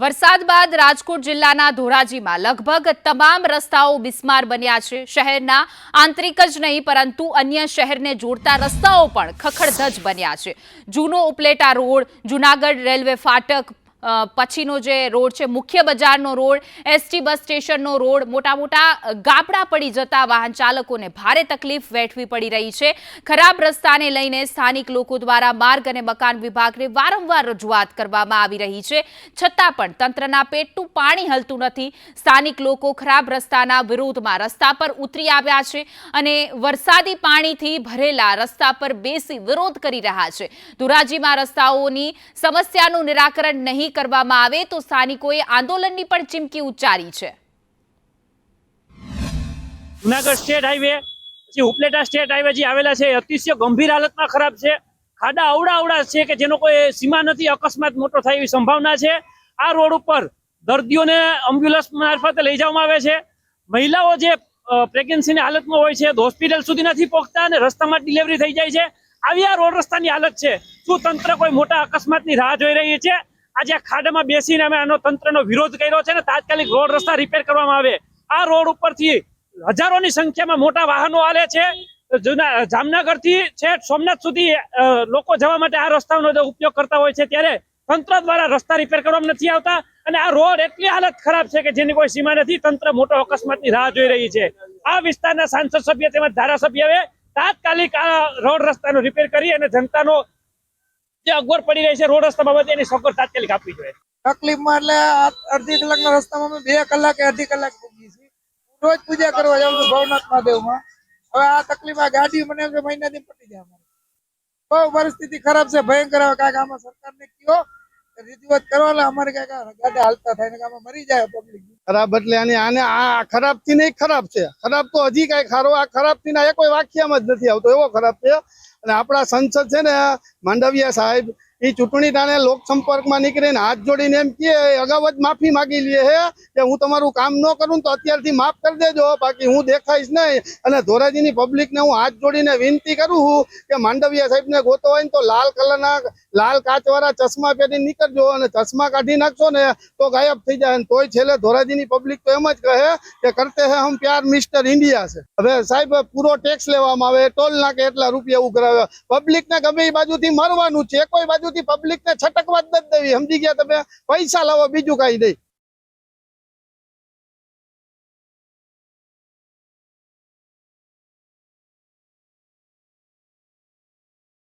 વરસાદ બાદ રાજકોટ જિલ્લાના ધોરાજીમાં લગભગ તમામ રસ્તાઓ બિસ્માર બન્યા છે. શહેરના આંતરિક જ નહીં, પરંતુ અન્ય શહેરને જોડતા રસ્તાઓ પણ ખખડધજ બન્યા છે. જૂનો ઉપલેટા રોડ, જુનાગઢ રેલવે ફાટક પછીનો જે રોડ છે, મુખ્ય બજારનો રોડ, એસટી બસ સ્ટેશનનો રોડ મોટા મોટા ગાબડા પડી જતા વાહન ચાલકોને ભારે તકલીફ વેઠવી પડી રહી છે. ખરાબ રસ્તાને લઈને સ્થાનિક લોકો દ્વારા માર્ગ અને મકાન વિભાગને વારંવાર રજૂઆત કરવામાં આવી રહી છે. છતાં પણ તંત્રના પેટનું પાણી હલતું નથી. સ્થાનિક લોકો ખરાબ રસ્તાના વિરોધમાં રસ્તા પર ઉતરી આવ્યા છે અને વરસાદી પાણીથી ભરેલા રસ્તા પર બેસી વિરોધ કરી રહ્યા છે. ધોરાજીમાં રસ્તાઓની સમસ્યાનું નિરાકરણ નહીં કરવામાં આવે તો સ્થાનિકોએ આંદોલનની પણ ચીમકી ઉચ્ચારી છે. જુનાગઢ સ્ટેટ હાઈવે જે ઉપલેટા સ્ટેટ હાઈવે જે આવેલા છે અતિશય ગંભીર હાલતમાં ખરાબ છે. ખાડા અવડા અવડા છે કે જેનો કોઈ સીમા નથી, અકસ્માત મોટો થાય એવી સંભાવના છે. આ રોડ ઉપર દર્દીઓને એમ્બ્યુલન્સ મારફતે લઈ જવામાં આવે છે. મહિલાઓ જે પ્રેગ્નન્સીની હાલતમાં હોય છે હોસ્પિટલ સુધી નથી પહોંચતા અને રસ્તામાં ડિલિવરી થઈ જાય છે. આવી આ રોડ રસ્તાની હાલત છે. શું તંત્ર કોઈ મોટા અકસ્માતની રાહ જોઈ રહી છે? આજે ખાડામાં બેસીને અમે આનો તંત્રનો વિરોધ કર્યો છે ને તાત્કાલિક રોડ રસ્તા રિપેર કરવામાં આવે. આ રોડ ઉપરથી હજારોની સંખ્યામાં મોટા વાહનો હાલે છે. જૂના જામનગરથી છેક સોમનાથ સુધી લોકો જવા માટે આ રસ્તાનો ઉપયોગ કરતા હોય છે ત્યારે તંત્ર દ્વારા રસ્તા રિપેર કરવામાં નથી આવતા અને આ રોડ એટલી હાલત ખરાબ છે કે જેની કોઈ સીમા નથી. તંત્ર મોટો અકસ્માતની રાહ જોઈ રહી છે. આ વિસ્તારના સાંસદ સભ્ય તેમજ ધારાસભ્યએ તાત્કાલિક આ રોડ રસ્તાનો રિપેર કરી અને જનતાનો જે અગવડ પડી રહી છે, રોડ રસ્તા બાબતે એની સગવડ તાત્કાલિક આપવી જોઈએ. તકલીફમાં એટલે અડધી કલાકના રસ્તામાં અમે બે કલાકે અડધી કલાક પૂગી છીએ. રોજ પૂજા કરવા જાઉં છું ભવનાથ મહાદેવમાં. હવે આ તકલીફ આ ગાડી મને એમ કે મહિનાથી પટી જાય અમારે. બહુ પરિસ્થિતિ ખરાબ છે, ભયંકર હવે કાંઈક આમાં સરકારને કયો રીતિવત કરવા અમારે કાંઈક ગાડા હાલતા થાય ને આમાં મરી જાય પબ્લિક ખરાબ એટલે આને આને આ ખરાબથી નહીં ખરાબ છે. ખરાબ તો હજી કઈ ખારો, આ ખરાબથી ના કોઈ વાક્યમાં જ નથી આવતો, એવો ખરાબ છે. અને આપણા સંસદ છે ને, માંડવિયા સાહેબ એ ચૂંટણી ટાણે લોક નીકળીને હાથ જોડીને એમ કે અગાઉ જ માફી માગી લે હે, કે હું તમારું કામ ન કરું તો અત્યારથી માફ કરી દેજો, બાકી હું દેખાઈશ નહીં. અને ધોરાજીની પબ્લિકને હું હાથ જોડીને વિનંતી કરું છું કે માંડવિયા સાહેબને ગોતો હોય ને તો લાલ કલરના લાલ કાચવાળા ચશ્મા પહેરી નીકળજો અને ચશ્મા કાઢી નાખશો ને તો ગાયબ થઈ જાય તોય છેલ્લે ધોરાજીની પબ્લિક તો એમ જ કહે કે કરતે હે હમ પ્યાર મિસ્ટર ઇન્ડિયા છે. હવે સાહેબ, પૂરો ટેક્સ લેવામાં આવે, ટોલ નાકે એટલા રૂપિયા ઉઘરાવે. પબ્લિક ને ગમે એ બાજુથી મરવાનું છે, કોઈ બાજુથી પબ્લિક ને છટકવા જ નથી દેવી. સમજી ગયા તમે? પૈસા લાવો, બીજું કઈ નહીં.